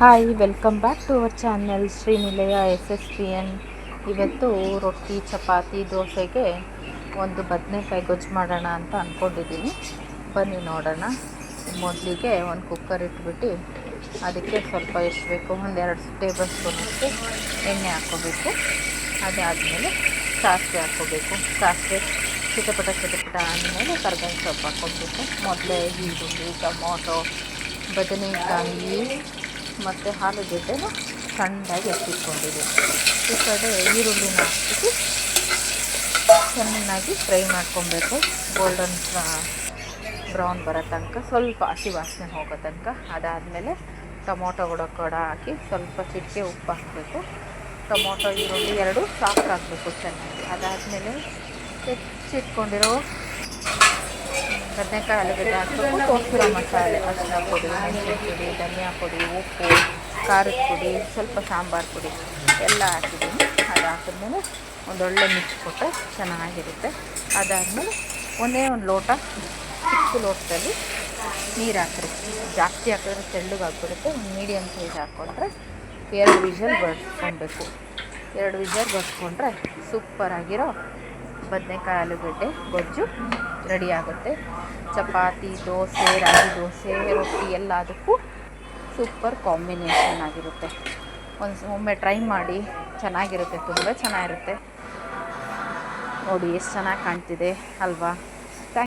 Hi welcome back to our channel Srinilaya S S P N ಇವತ್ತು ರೊಟ್ಟಿ, ಚಪಾತಿ, ದೋಸೆಗೆ ಒಂದು ಬದನೆಕಾಯಿ ಗೊಜ್ಜು ಮಾಡೋಣ ಅಂತ ಅಂದ್ಕೊಂಡಿದ್ದೀನಿ ಬನ್ನಿ ನೋಡೋಣ. ಮೊದಲಿಗೆ ಒಂದು ಕುಕ್ಕರ್ ಇಟ್ಬಿಟ್ಟು ಅದಕ್ಕೆ ಸ್ವಲ್ಪ ಎಷ್ಟು ಬೇಕು, ಒಂದೆರಡು ಟೇಬಲ್ ಸ್ಪೂನಷ್ಟು ಎಣ್ಣೆ ಹಾಕ್ಕೋಬೇಕು. ಅದಾದಮೇಲೆ ಸಾಸಿವೆ ಹಾಕ್ಕೋಬೇಕು. ಸಾಸಿವೆ ಚಿಟಪಟ ಚಿಟಪಟ ಆದಮೇಲೆ ಕರ್ಬೇವಿನ ಸೊಪ್ಪು ಹಾಕ್ಕೊಬೇಕು. ಮೊದಲೇ ಈರುಳ್ಳಿ, ಟೊಮೊಟೊ, ಬದನೆಕಾಯಿ ಮತ್ತು ಆಲೂಗೆಡ್ಡೆನ ಸಣ್ಣದಾಗಿ ಎತ್ತಿಟ್ಕೊಂಡಿದ್ದೀನಿ ಈ ಕಡೆ ಈರುಳ್ಳಿನ ಹಾಕ್ಬಿಟ್ಟು ಚೆನ್ನಾಗಿ ಫ್ರೈ ಮಾಡ್ಕೊಬೇಕು. ಗೋಲ್ಡನ್ ಬ್ರೌನ್ ಬರೋ ತನಕ, ಸ್ವಲ್ಪ ಹಸಿ ವಾಸನೆ ಹೋಗೋ ತನಕ. ಅದಾದಮೇಲೆ ಟೊಮೊಟೊ ಕೂಡ ಕೂಡ ಹಾಕಿ ಸ್ವಲ್ಪ ಚಿಟಿಕೆ ಉಪ್ಪು ಹಾಕಬೇಕು. ಟೊಮೊಟೊ, ಈರುಳ್ಳಿ ಎರಡು ಸಾಫ್ಟ್ ಹಾಕಬೇಕು ಚೆನ್ನಾಗಿ. ಅದಾದಮೇಲೆ ಹೆಚ್ಚಿಟ್ಕೊಂಡಿರೋ ಬದನೆಕಾಯಿ ಆಲೂಗಡ್ಡೆ ಹಾಕ್ಬೇಕು ತೋರಿಸಿರೋ ಮಸಾಲೆ ಅರಿಶಿನ ಪುಡಿ, ಮೆಣಸಿನ ಪುಡಿ, ಧನಿಯಾ ಪುಡಿ, ಉಪ್ಪು, ಖಾರದ ಪುಡಿ, ಸ್ವಲ್ಪ ಸಾಂಬಾರು ಪುಡಿ ಎಲ್ಲ ಹಾಕಿದ್ದೀನಿ. ಅದು ಹಾಕಿದ್ಮೇಲೆ ಒಂದೊಳ್ಳೆ ಕೊಟ್ಟರೆ ಚೆನ್ನಾಗಿರುತ್ತೆ. ಅದಾದಮೇಲೆ ಒಂದೇ ಒಂದು ಲೋಟ, ಚಿಕ್ಕ ಲೋಟದಲ್ಲಿ ನೀರು ಹಾಕ್ರಿ. ಜಾಸ್ತಿ ಹಾಕಿದ್ರೆ ತೆಳ್ಳಗಾಗ್ಬಿಡುತ್ತೆ ಒಂದು ಮೀಡಿಯಮ್ ಸೈಜ್ ಹಾಕ್ಕೊಂಡ್ರೆ ಎರಡು ವಿಷಲ್ ಬಡಿಸ್ಕೊಬೇಕು ಎರಡು ವಿಷಲ್ ಬಡಿಸ್ಕೊಂಡ್ರೆ ಸೂಪರಾಗಿರೋ ಬದನೆಕಾಯಿ ಆಲೂಗಡ್ಡೆ ಗೊಜ್ಜು ರೆಡಿ ಆಗುತ್ತೆ ಚಪಾತಿ, ದೋಸೆ, ರಾಗಿ ದೋಸೆ, ರೊಟ್ಟಿ ಎಲ್ಲದಕ್ಕೂ ಸೂಪರ್ ಕಾಂಬಿನೇಷನ್ ಆಗಿರುತ್ತೆ. ಒಂದು ಒಮ್ಮೆ ಟ್ರೈ ಮಾಡಿ, ಚೆನ್ನಾಗಿರುತ್ತೆ, ತುಂಬ ಚೆನ್ನಾಗಿರುತ್ತೆ. ನೋಡಿ, ಎಷ್ಟು ಚೆನ್ನಾಗಿ ಕಾಣ್ತಿದೆ ಅಲ್ವಾ?